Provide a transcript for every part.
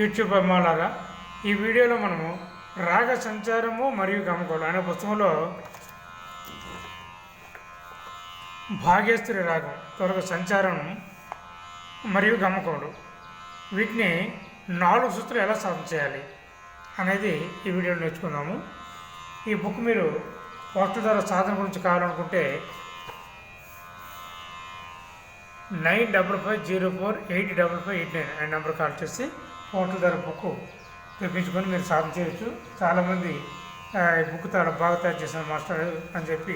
YouTube అమ్మాలారా ఈ వీడియోలో మనము రాగ సంచారము మరియు గమకోలు అనే పుస్తకంలో భాగ్యస్త్రి రాగం త్వరగా సంచారం మరియు గమకోలు వీటిని నాలుగు సూత్రాలు ఎలా సాధన చేయాలి అనేది ఈ వీడియోలో నేర్చుకుందాము. ఈ బుక్ మీరు పోస్టర్ ద్వారా సాధన గురించి కావాలనుకుంటే nine double five zero four eight double five eight nine ఆ నెంబర్ కాల్ చేసి హోటల్ ధర బుక్ తెప్పించుకొని మీరు సాధన చేయొచ్చు. చాలామంది ఈ బుక్ చాలా బాగా తయారు చేసిన మాస్టర్ అని చెప్పి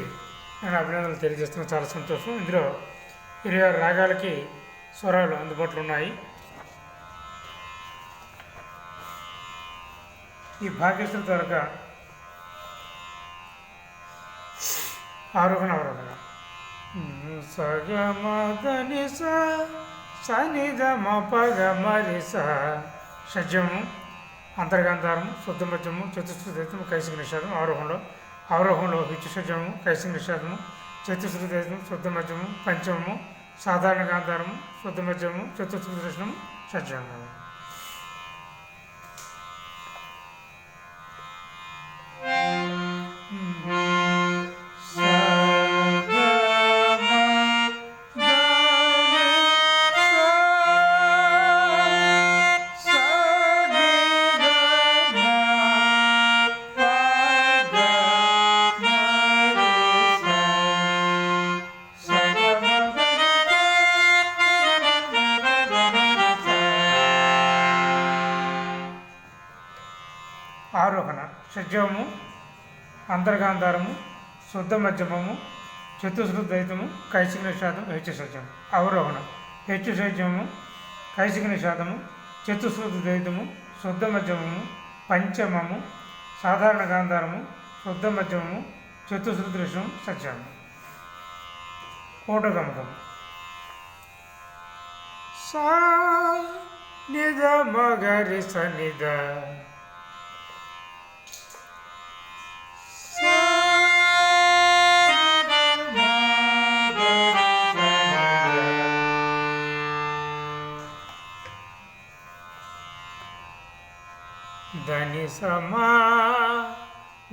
నేను అభినందనలు తెలియజేస్తున్నాను. చాలా సంతోషం. ఇందులో ఇరవై ఆరు రాగాలకి స్వరాలు అందుబాటులో ఉన్నాయి. ఈ భాగ్యశ్రీ ద్వారా ఆరోహణ అవరోహణ సగమదని సనిద మపగ మరి షడ్జము అంతర్గాంధారము శుద్ధమధ్యము చతుశ్రుతము కైసిక నిషేధం ఆరోహంలో ఆరోహంలో హిచ్చు షడ్జము కైసిక నిషేధము చతుశ్రుతము శుద్ధమధ్యము పంచమము సాధారణ గాంధారము శుద్ధమధ్యము మధ్యము దర్శనము షడ్జము. ఆరోహణ షడ్జము అంతర్గాంధారము శుద్ధ మధ్యమము చతుశ్రుద్వైతము కైసిక నిషాదం హెచ్చు సజ్జము అవరోహణ హెచ్చు సజ్జము కైసిక నిషాదము చతుశ్రుద్వైతము శుద్ధ మధ్యమము పంచమము సాధారణ గాంధారము శుద్ధ మధ్యమము చతుశ్రుదృశం సజ్జము కోటగమకం సా నిద మగరి సనిద ధని సమా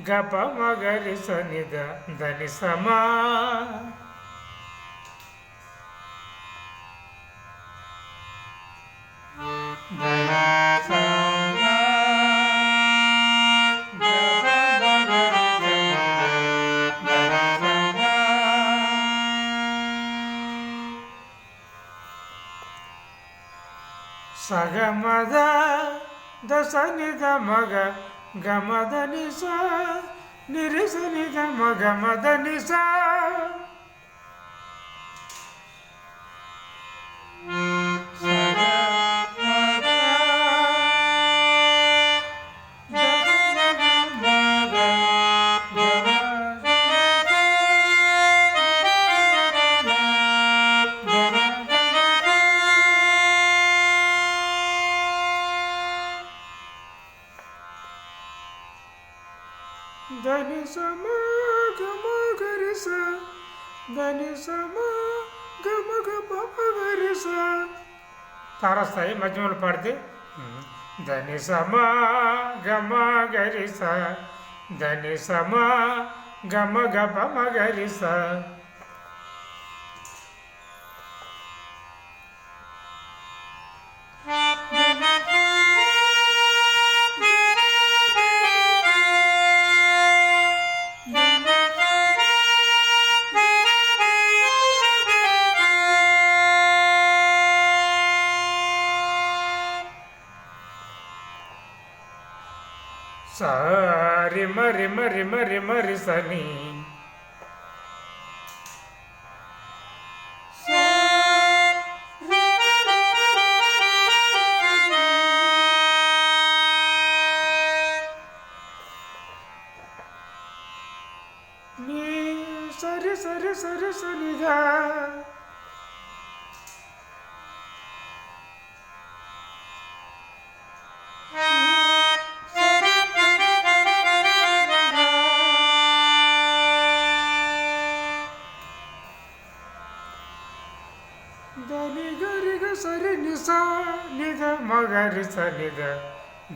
గప మగరి సనిద ధని సమా ధని సమా గప మగరి ధని సమా సగమద దశ నిద మగ గమద నిస నిరిస నిద మగ మద నిస ధని సమ గమ గరిస ధని సమ గమ గమ గరిస తారస్థాయి మధ్యమలు పాడితే ధని సమ గమ గరిస ధని సమ గమ గమ గరిస సారి మరి మరి మరి మరి సని నీ సరి సరి సరి సరిగా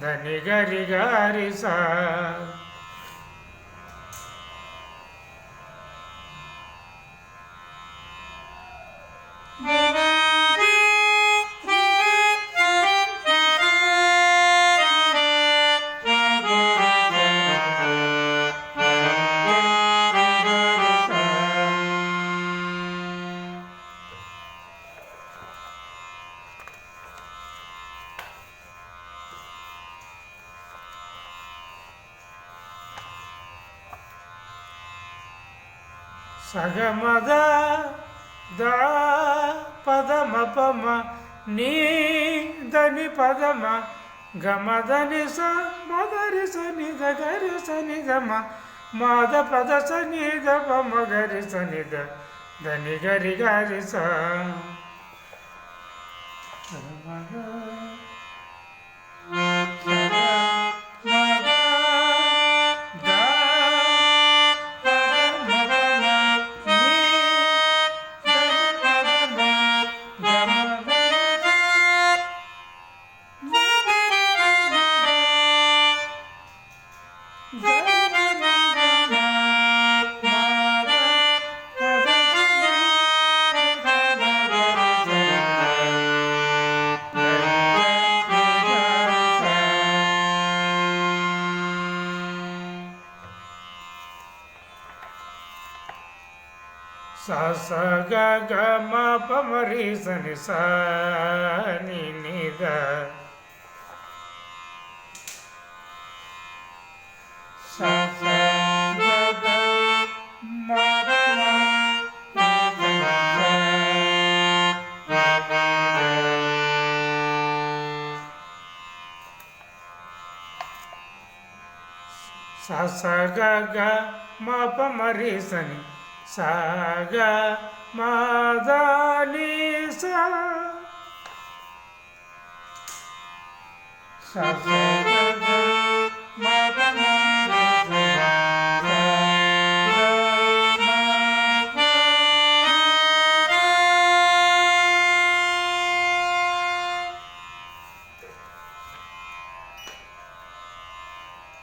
దని గరిగ సరి నిస నిద ద మగరి సగమద పదమ పమ నీ దని పదమ గమదని స మదరి స నిద గరి స నిదమ మాద పద స నిద పమ గరి స నిద దని గరి గరి స. సగమద స స గ గ మ ప మ రి స ని స ని ని ద స స గ గ మ ప మ రి స ని స స గ గ మ ప మ రి స ని సాగ గ మ ద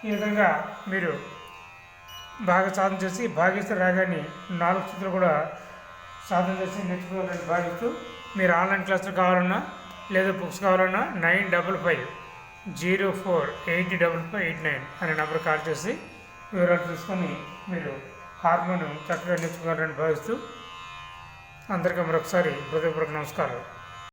ఈ విధంగా మీరు బాగా సాధన చేసి భాగ్యశ్రీ రాగాన్ని నాలుగు స్థితులు కూడా సాధన చేసి నేర్చుకోవాలని భావిస్తూ మీరు ఆన్లైన్ క్లాసులు కావాలన్నా లేదా బుక్స్ కావాలన్నా nine double five zero four eight double five eight nine అనే నెంబర్ కాల్ చేసి వివరాలు తీసుకొని మీరు హార్మోన్ చక్కగా నేర్చుకోవాలని భావిస్తూ అందరికీ మరొకసారి హృదయపూర్వక నమస్కారం